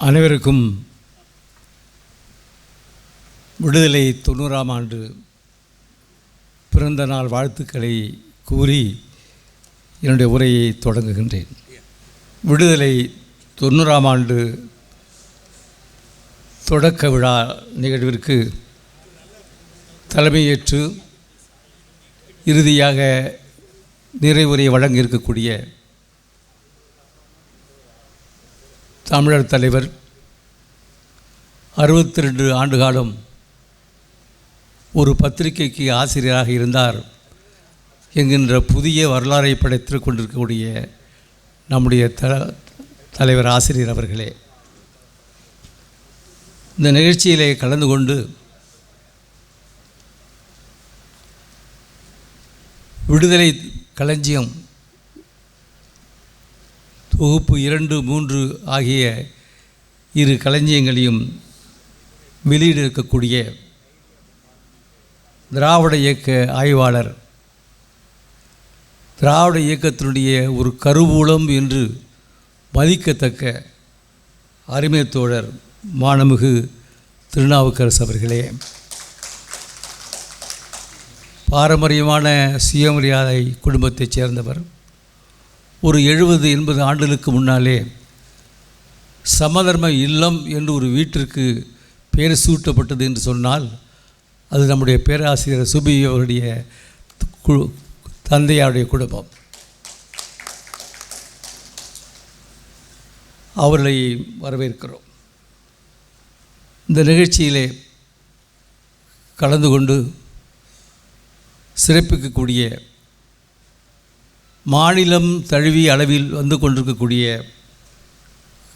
அனைவருக்கும் விடுதலை தொண்ணூறாம் ஆண்டு பிறந்த நாள் வாழ்த்துக்களை கூறி என்னுடைய உரையை தொடங்குகின்றேன். விடுதலை தொண்ணூறாம் ஆண்டு தொடக்க விழா நிகழ்விற்கு தலைமையேற்று இறுதியாக நிறைவுரை வழங்க இருக்கக்கூடிய தமிழர் தலைவர் அறுபத்தி ரெண்டு ஆண்டு காலம் ஒரு பத்திரிகைக்கு ஆசிரியராக இருந்தார். என்கின்ற புதிய வரலாறை படைத்து கொண்டிருக்கக்கூடிய நம்முடைய த தலைவர் ஆசிரியர் அவர்களே. இந்த நிகழ்ச்சியிலே கலந்து கொண்டு விடுதலை களஞ்சியம் தொகுப்பு இரண்டு மூன்று ஆகிய இரு களஞ்சியங்களையும் வெளியிட இருக்கக்கூடிய திராவிட இயக்க ஆய்வாளர் திராவிட இயக்கத்தினுடைய ஒரு கருவூலம் என்று மதிக்கத்தக்க அருமை தோழர் மானமிகு திருநாவுக்கரசு அவர்களே. பாரம்பரியமான சுயமரியாதை குடும்பத்தைச் சேர்ந்தவர் ஒரு எழுபது எண்பது ஆண்டுகளுக்கு முன்னாலே சமதர்ம இல்லம் என்று ஒரு வீட்டிற்கு பெயர் சூட்டப்பட்டது என்று சொன்னால் அது நம்முடைய பேராசிரியர் சுபி அவருடைய தந்தையாருடைய குடும்பம். அவர்களை வரவேற்கிறோம். இந்த நிகழ்ச்சியிலே கலந்து கொண்டு சிறப்பிக்கக்கூடிய மாநிலம் தழுவிய அளவில் வந்து கொண்டிருக்கக்கூடிய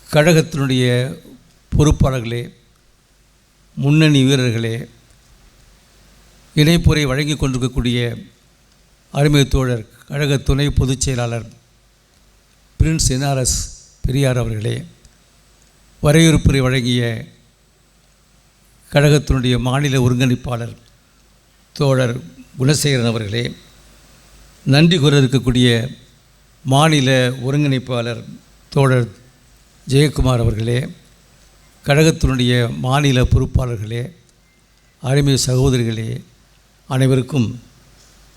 கழகத்தினுடைய பொறுப்பாளர்களே முன்னணி வீரர்களே இணைப்புரை வழங்கி கொண்டிருக்கக்கூடிய அருமை தோழர் கழக துணை பொதுச் செயலாளர் பிரின்ஸ் என்ஆர்எஸ் பெரியார் அவர்களே வரையறுப்புரை வழங்கிய கழகத்தினுடைய மாநில ஒருங்கிணைப்பாளர் தோழர் குணசேகரன் அவர்களே நன்றி கூற இருக்கக்கூடிய மாநில ஒருங்கிணைப்பாளர் தோழர் ஜெயக்குமார் அவர்களே கழகத்தினுடைய மாநில பொறுப்பாளர்களே அருமை சகோதரிகளே அனைவருக்கும்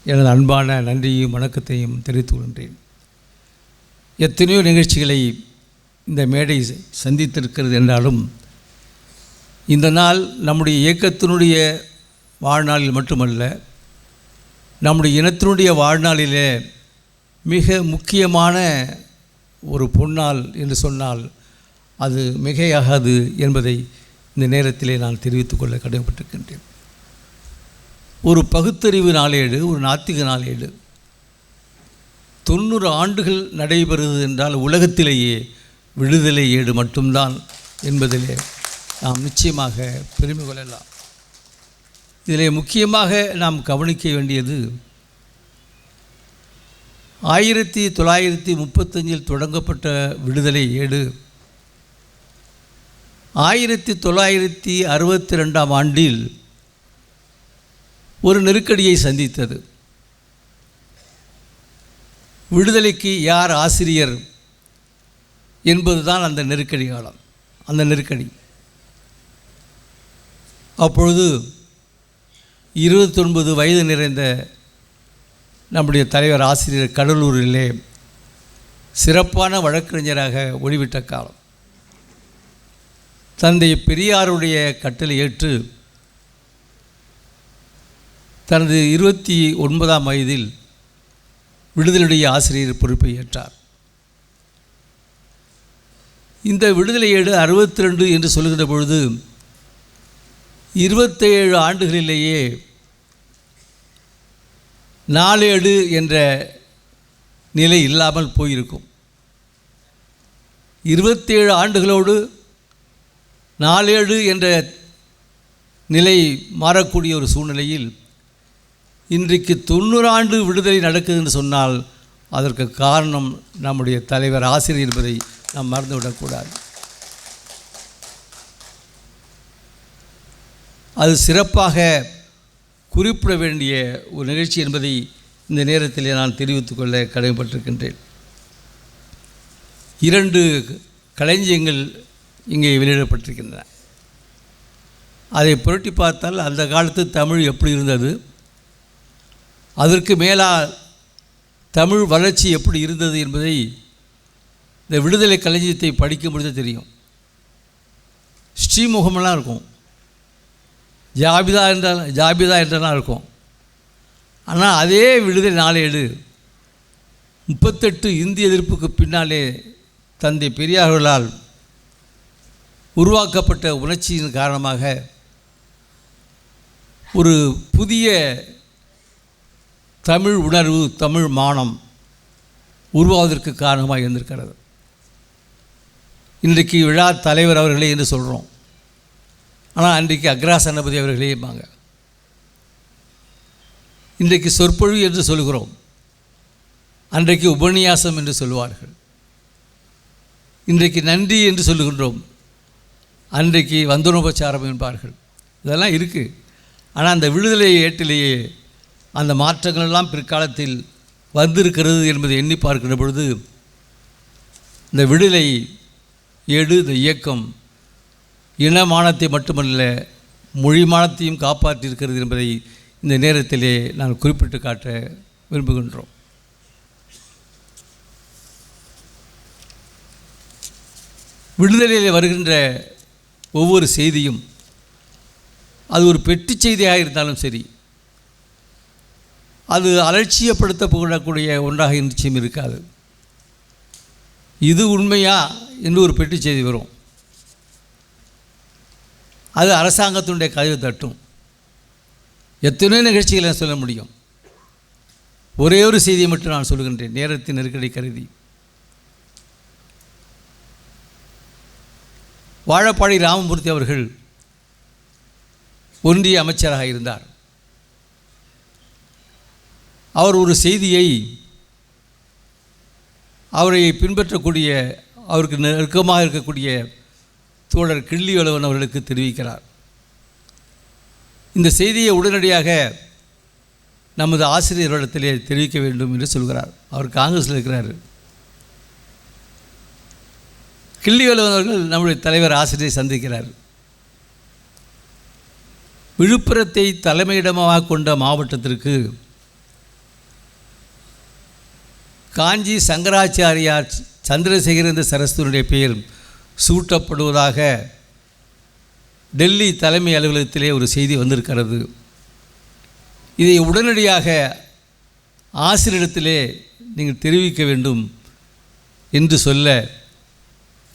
எனது அன்பான நன்றியும் வணக்கத்தையும் தெரிவித்துக் கொள்கின்றேன். எத்தனையோ நிகழ்ச்சிகளை இந்த மேடை சந்தித்திருக்கிறது என்றாலும் இந்த நாள் நம்முடைய இயக்கத்தினுடைய வாழ்நாளில் மட்டுமல்ல நம்முடைய இனத்தினுடைய வாழ்நாளிலே மிக முக்கியமான ஒரு பொன்னால் என்று சொன்னால் அது மிகையாகாது என்பதை இந்த நேரத்திலே நான் தெரிவித்துக்கொள்ள கடமைப்பட்டிருக்கின்றேன். ஒரு பகுத்தறிவு நாளேடு ஒரு நாத்திக நாளேடு. தொண்ணூறு ஆண்டுகள் நடைபெறுவது என்றால் உலகத்திலேயே விடுதலை ஏடு மட்டும்தான் என்பதிலே நாம் நிச்சயமாக பெருமை கொள்ளலாம். இதில் முக்கியமாக நாம் கவனிக்க வேண்டியது ஆயிரத்தி தொள்ளாயிரத்தி முப்பத்தஞ்சில் தொடங்கப்பட்ட விடுதலை ஏடு ஆயிரத்தி தொள்ளாயிரத்தி அறுபத்தி ரெண்டாம் ஆண்டில் ஒரு நெருக்கடியை சந்தித்தது. விடுதலைக்கு யார் ஆசிரியர் என்பதுதான் அந்த நெருக்கடி காலம். அந்த நெருக்கடி. அப்பொழுது இருபத்தொன்பது வயது நிறைந்த நம்முடைய தலைவர் ஆசிரியர் கடலூரிலே சிறப்பான வழக்கறிஞராக ஒளிவிட்ட காலம். தந்தை பெரியாருடைய கட்டளை ஏற்று தனது இருபத்தி ஒன்பதாம் வயதில் விடுதலையுடைய ஆசிரியர் பொறுப்பை ஏற்றார். இந்த விடுதலை ஏடு அறுபத்தி ரெண்டு என்று சொல்லுகின்ற பொழுது இருபத்தேழு ஆண்டுகளிலேயே நாளேடு என்ற நிலை இல்லாமல் போயிருக்கும். இருபத்தேழு ஆண்டுகளோடு நாளேடு என்ற நிலை மாறக்கூடிய ஒரு சூழ்நிலையில் இன்றைக்கு தொண்ணூறு ஆண்டு விடுதலை நடக்குதுன்னு சொன்னால் அதற்கு காரணம் நம்முடைய தலைவர் ஆசிரியர் என்பதை நாம் மறந்துவிடக்கூடாது. அது சிறப்பாக குறிப்பிட வேண்டிய ஒரு நிகழ்ச்சி என்பதை இந்த நேரத்தில் நான் தெரிவித்துக் கொள்ள கடமைப்பட்டிருக்கின்றேன். இரண்டு களஞ்சியங்கள் இங்கே வெளியிடப்பட்டிருக்கின்றன. அதை புரட்டி பார்த்தால் அந்த காலத்து தமிழ் எப்படி இருந்தது? அதற்கு மேலால் தமிழ் வளர்ச்சி எப்படி இருந்தது என்பதை இந்த விடுதலை களஞ்சியத்தை படிக்கும் பொழுது தெரியும். ஸ்ரீமுகமெல்லாம் இருக்கும். ஜாபிதா என்றால் ஜாபிதா என்றெல்லாம் இருக்கும். ஆனால் அதே விடுதலை நாளேடு முப்பத்தெட்டு இந்திய எதிர்ப்புக்கு பின்னாலே தந்தை பெரியார்களால் உருவாக்கப்பட்ட உணர்ச்சியின் காரணமாக ஒரு புதிய தமிழ் உணர்வு தமிழ் மானம் உருவாவதற்கு காரணமாக இருந்திருக்கிறது. இன்றைக்கு விழா தலைவர் அவர்களே என்று சொல்கிறோம் ஆனால் அன்றைக்கு அக்ராசனபதி அவர்களேம்பாங்க இன்றைக்கு சொற்பொழிவு என்று சொல்கிறோம். அன்றைக்கு உபன்யாசம் என்று சொல்லுவார்கள் இன்றைக்கு நன்றி என்று சொல்லுகின்றோம் அன்றைக்கு வந்தனோபச்சாரம் என்பார்கள். இதெல்லாம் இருக்குது ஆனால் அந்த விடுதலை ஏட்டிலேயே அந்த மாற்றங்களெல்லாம் பிற்காலத்தில் வந்திருக்கிறது என்பதை எண்ணி பார்க்கின்ற பொழுது இந்த விடுதலை ஏடு இந்த இயக்கம் இனமானத்தை மட்டுமல்ல மொழிமானத்தையும் காப்பாற்றியிருக்கிறது என்பதை இந்த நேரத்திலே நான் குறிப்பிட்டு காட்ட விரும்புகின்றோம். விடுதலையில் வருகின்ற ஒவ்வொரு செய்தியும் அது ஒரு பெட்டி செய்தியாக இருந்தாலும் சரி அது அலட்சியப்படுத்த போகக்கூடிய ஒன்றாக நிச்சயம் இருக்காது. இது உண்மையா என்று ஒரு பெட்டி செய்தி வரும். அது அரசாங்கத்தினுடைய கதவை தட்டும். எத்தனையோ நிகழ்ச்சிகளை நான் சொல்ல முடியும். ஒரே ஒரு செய்தியை மட்டும் நான் சொல்லுகின்றேன். நேரத்தின் நெருக்கடி கருதி. வாழப்பாடி ராமமூர்த்தி அவர்கள் ஒன்றிய அமைச்சராக இருந்தார். அவர் ஒரு செய்தியை அவரை பின்பற்றக்கூடிய அவருக்கு நெருக்கமாக இருக்கக்கூடிய தோழர் கிள்ளிவளவன் அவர்களுக்கு தெரிவிக்கிறார். இந்த செய்தியை உடனடியாக நமது ஆசிரியர்களிடத்திலே தெரிவிக்க வேண்டும் என்று சொல்கிறார். அவர் காங்கிரஸில் இருக்கிறார். கிள்ளிவளவன் அவர்கள் நம்முடைய தலைவர் ஆசிரியரை சந்திக்கிறார். விழுப்புரத்தை தலைமையிடமாக கொண்ட மாவட்டத்திற்கு காஞ்சி சங்கராச்சாரியார் சந்திரசேகரந்த சரஸ்வனுடைய பெயர் சூட்டப்படுவதாக டெல்லி தலைமை அலுவலகத்திலே ஒரு செய்தி வந்திருக்கிறது. இதை உடனடியாக ஆசிரியரிடத்திலே நீங்கள் தெரிவிக்க வேண்டும் என்று சொல்ல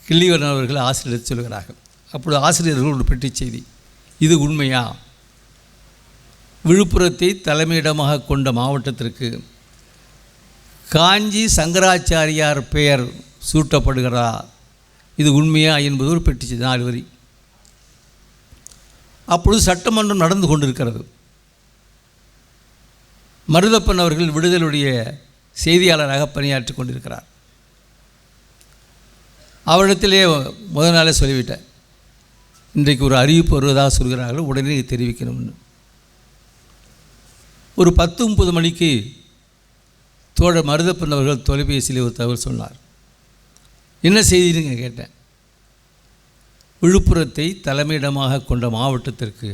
கிள்ளிவரன் அவர்கள் ஆசிரியர் சொல்கிறார்கள். அப்பொழுது ஆசிரியர்கள் ஒரு பெட்டி செய்தி. இது உண்மையா? விழுப்புரத்தை தலைமையிடமாக கொண்ட மாவட்டத்திற்கு காஞ்சி சங்கராச்சாரியார் பெயர் சூட்டப்படுகிறார் இது உண்மையா என்பது ஒரு பெட்டிச்சு நாலு வரி. அப்பொழுது சட்டமன்றம் நடந்து கொண்டிருக்கிறது. மருதப்பன் அவர்கள் விடுதலுடைய செய்தியாளராக பணியாற்றி கொண்டிருக்கிறார். அவரிடத்திலே முதல் நாளே சொல்லிவிட்டேன். இன்றைக்கு ஒரு அறிவிப்பு வருவதாக சொல்கிறார்கள் உடனே தெரிவிக்கணும்னு ஒரு பத்து முப்பது மணிக்கு தோழர் மருதப்பன் அவர்கள் தொலைபேசியில் ஒரு தகவல் சொன்னார். என்ன செய்தின்னு கேட்டேன். விழுப்புரத்தை தலைமையிடமாக கொண்ட மாவட்டத்திற்கு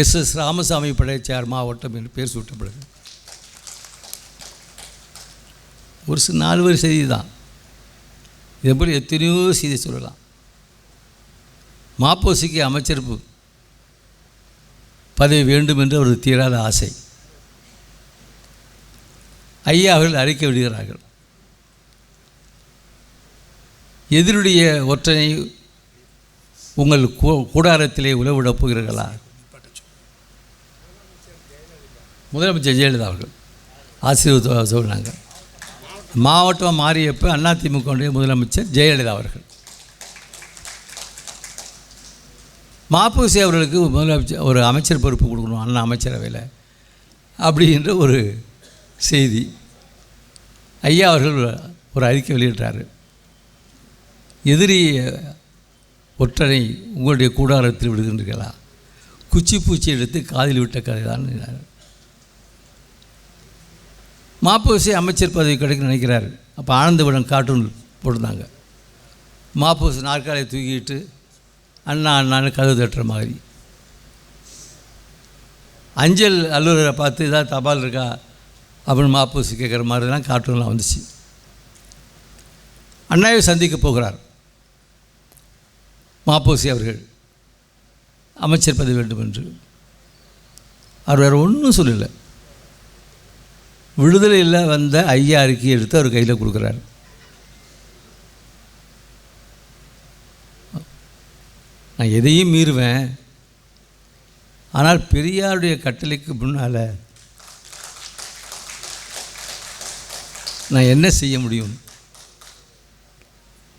எஸ் எஸ் ராமசாமி படைச்சார் மாவட்டம் என்று பேர் சூட்டப்படுது. ஒரு சில நாலு வரி செய்தி தான். இதே போல் எத்தனையோ செய்தி சொல்லலாம். மாப்போசிக்கு அமைச்சர் பதவி வேண்டும் என்று அவரது தீராத ஆசை. ஐயா அவர்கள் அறிக்கை விடுகிறார்கள். எதிருடைய ஒற்றனை உங்கள் கூ- கூடாரத்திலே உழவிடப் போகிறீர்களா? முதலமைச்சர் ஜெயலலிதா அவர்கள் ஆசீர்வாத சொல்கிறாங்க மாவட்டம் மாறியப்போ அதிமுகவுடைய முதலமைச்சர் ஜெயலலிதா அவர்கள். மாப்பூசி அவர்களுக்கு முதலமைச்சர் ஒரு அமைச்சர் பொறுப்பு கொடுக்கணும் அண்ணா அமைச்சரவையில் அப்படின்ற ஒரு செய்தி. ஐயா அவர்கள் ஒரு அறிக்கை வெளியிட்டார். எதிரி ஒற்றனை உங்களுடைய கூடாரத்தில் விடுகின்றீர்களா? குச்சி பூச்சி எடுத்து காதில் விட்ட கதை தான் மாப்போசி அமைச்சர் பதவி கிடைக்கும் நினைக்கிறார். அப்போ ஆனந்தபுரம் கார்ட்டூன் போட்டிருந்தாங்க. மாப்போஸ் நாற்காலியை தூக்கிட்டு அண்ணா அண்ணான்னு கதவு தட்டுற மாதிரி. அஞ்சல் அலுவலரை பார்த்து ஏதாவது தபால் இருக்கா? அப்படின்னு மாப்போசி கேட்குற மாதிரிலாம் கார்ட்டூன்லாம் வந்துச்சு. அண்ணாவை சந்திக்க போகிறார். மாப்போசி அவர்கள் அமைச்சர் பதவி வேண்டும் என்று. அவர் வேறு ஒன்றும் சொல்லலை. விடுதலையில் வந்த ஐயா அறிக்கை எடுத்து அவர் கையில் கொடுக்குறாரு. நான் எதையும் மீறுவேன். ஆனால் பெரியாருடைய கட்டளைக்கு முன்னால் நான் என்ன செய்ய முடியும்?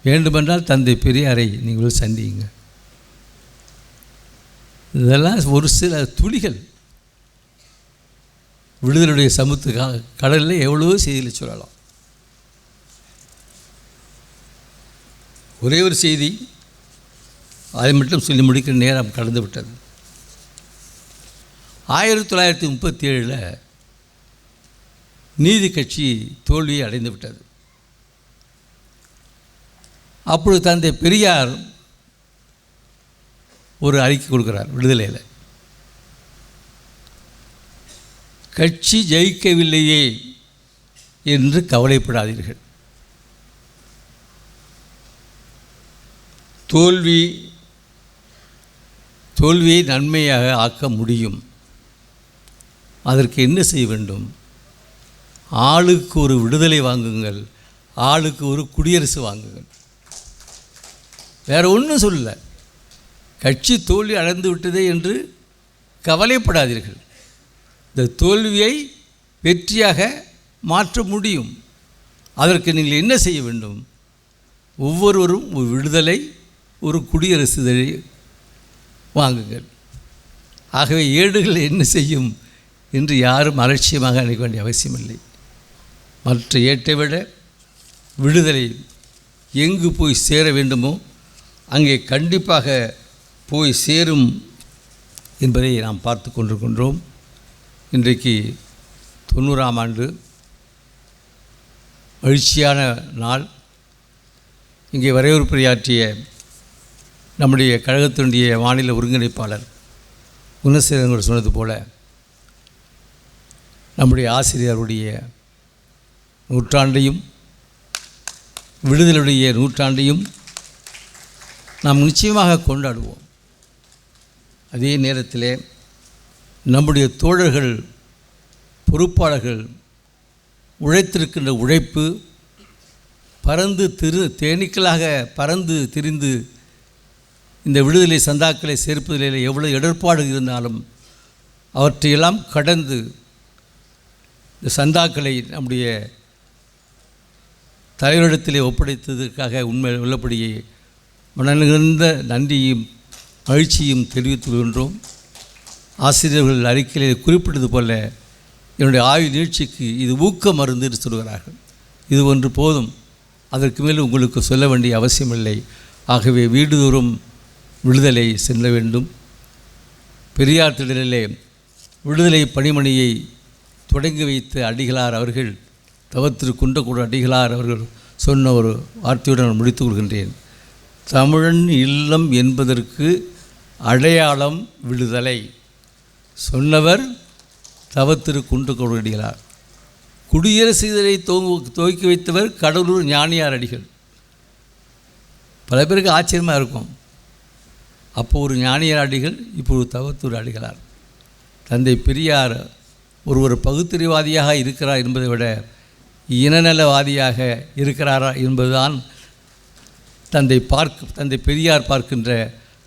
வேண்டுமென்றால் தந்தை பெரியாரை நீங்கள் சந்தியுங்க. இதெல்லாம் ஒரு சில துளிகள். விடுதலுடைய சமுத்து கடலில் எவ்வளவோ செய்திகளை சொல்லலாம். ஒரே ஒரு செய்தி அதை மட்டும் சொல்லி முடிக்கிற நேரம் கடந்து விட்டது. ஆயிரத்தி தொள்ளாயிரத்தி முப்பத்தி ஏழில் நீதி கட்சி தோல்வியை அடைந்து விட்டது. அப்பொழுது தந்தை பெரியார் ஒரு அறிக்கை கொடுக்குறார் விடுதலையில். கட்சி ஜெயிக்கவில்லையே என்று கவலைப்படாதீர்கள். தோல்வி தோல்வியை நன்மையாக ஆக்க முடியும். அதற்கு என்ன செய்ய வேண்டும்? ஆளுக்கு ஒரு விடுதலை வாங்குங்கள் ஆளுக்கு ஒரு குடியரசு வாங்குங்கள். வேறு ஒன்றும் சொல்லலை. கட்சி தோல்வி அடைந்து விட்டதே என்று கவலைப்படாதீர்கள். இந்த தோல்வியை வெற்றியாக மாற்ற முடியும். அதற்கு நீங்கள் என்ன செய்ய வேண்டும்? ஒவ்வொருவரும் ஒரு விடுதலை ஒரு குடியரசு வாங்குங்கள். ஆகவே ஏடுகள் என்ன செய்யும் என்று யாரும் அலட்சியமாக நினைக்க வேண்டிய அவசியமில்லை. மற்ற ஏட்டை விட விடுதலை எங்கு போய் சேர வேண்டுமோ அங்கே கண்டிப்பாக போய் சேரும் என்பதை நாம் பார்த்து கொண்டிருக்கின்றோம். இன்றைக்கு தொண்ணூறாம் ஆண்டு மகிழ்ச்சியான நாள். இங்கே வரையறுப்புரையாற்றிய நம்முடைய கழகத்தினுடைய மாநில ஒருங்கிணைப்பாளர் குணசேகரங்கள் சொன்னது போல நம்முடைய ஆசிரியருடைய நூற்றாண்டையும் விடுதலுடைய நூற்றாண்டையும் நாம் நிச்சயமாக கொண்டாடுவோம். அதே நேரத்தில் நம்முடைய தோழர்கள் பொறுப்பாளர்கள் உழைத்திருக்கின்ற உழைப்பு பறந்து திரு தேனீக்களாக பறந்து திரிந்து இந்த விடுதலை சந்தாக்களை சேர்ப்பதில் எவ்வளோ இடர்பாடு இருந்தாலும் அவற்றையெல்லாம் கடந்து இந்த சந்தாக்களை நம்முடைய தலைவரிடத்திலே ஒப்படைத்ததற்காக உண்மை உள்ளபடியே மனநிகழ்ந்த நன்றியும் மகிழ்ச்சியும் தெரிவித்து கொள்கின்றோம். ஆசிரியர்கள் அறிக்கையிலே குறிப்பிட்டது போல என்னுடைய ஆயுள் நிகழ்ச்சிக்கு இது ஊக்க மருந்து என்று சொல்கிறார்கள் இது ஒன்று போதும். அதற்கு மேல் உங்களுக்கு சொல்ல வேண்டிய அவசியமில்லை. ஆகவே வீடுதோறும் விடுதலை செல்ல வேண்டும். பெரியார் திடலிலே விடுதலை பணிமணியை தொடங்கி வைத்த அடிகளார் அவர்கள் தவத்திரு குன்றக்கூட அடிகளார் அவர்கள் சொன்ன ஒரு வார்த்தையுடன் முடித்துக் கொள்கின்றேன். தமிழன் இல்லம் என்பதற்கு அடையாளம் விடுதலை. சொன்னவர் தவத்திரு குன்றக்கூட அடிகளார் குடியரசு இதழை துவங்கு துவக்கி வைத்தவர் கடலூர் ஞானியார் அடிகள். பல பேருக்கு ஆச்சரியமாக இருக்கும். அப்போ ஒரு ஞானியார் அடிகள் இப்போ ஒரு தவத்தூர் அடிகளார். தந்தை பெரியார் ஒரு ஒரு பகுத்தறிவாதியாக இருக்கிறார் என்பதை விட இனநலவாதியாக இருக்கிறாரா என்பதுதான் தந்தை பார்க்க தந்தை பெரியார் பார்க்கின்ற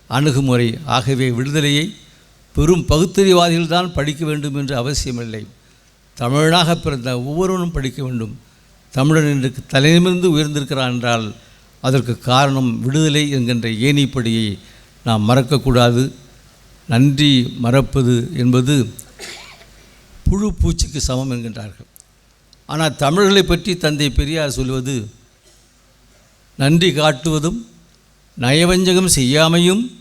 அணுகுமுறை ஆகவே விடுதலையை பெரும் பகுத்தறிவாதிகள்தான் படிக்க வேண்டும் என்று அவசியமில்லை. தமிழனாக பிறந்த ஒவ்வொருவனும் படிக்க வேண்டும். தமிழன் என்று தலைநிமிர்ந்து உயர்ந்திருக்கிறான் என்றால் அதற்கு காரணம் விடுதலை என்கின்ற ஏணிப்படியை நாம் மறக்கக்கூடாது. நன்றி மறப்பது என்பது புழு பூச்சிக்கு சமம் என்கின்றார்கள். ஆனால் தமிழர்களை பற்றி தந்தை பெரியார் சொல்வது நன்றி காட்டுவதும் நயவஞ்சகம் செய்யாமையும்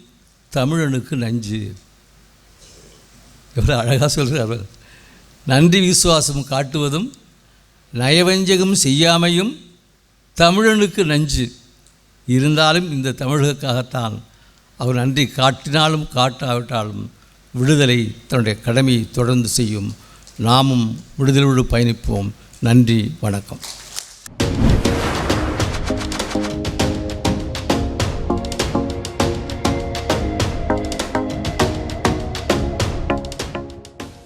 தமிழனுக்கு நஞ்சு. எவ்வளோ அழகாக சொல்கிறார் நன்றி விசுவாசம் காட்டுவதும் நயவஞ்சகம் செய்யாமையும் தமிழனுக்கு நஞ்சு. இருந்தாலும் இந்த தமிழகத்துக்காகத்தான் அவர் நன்றி காட்டினாலும் காட்டாவிட்டாலும் விடுதலை தன்னுடைய கடமையை தொடர்ந்து செய்யும். நாமும் விடுதலையோடு பயணிப்போம். நன்றி வணக்கம்.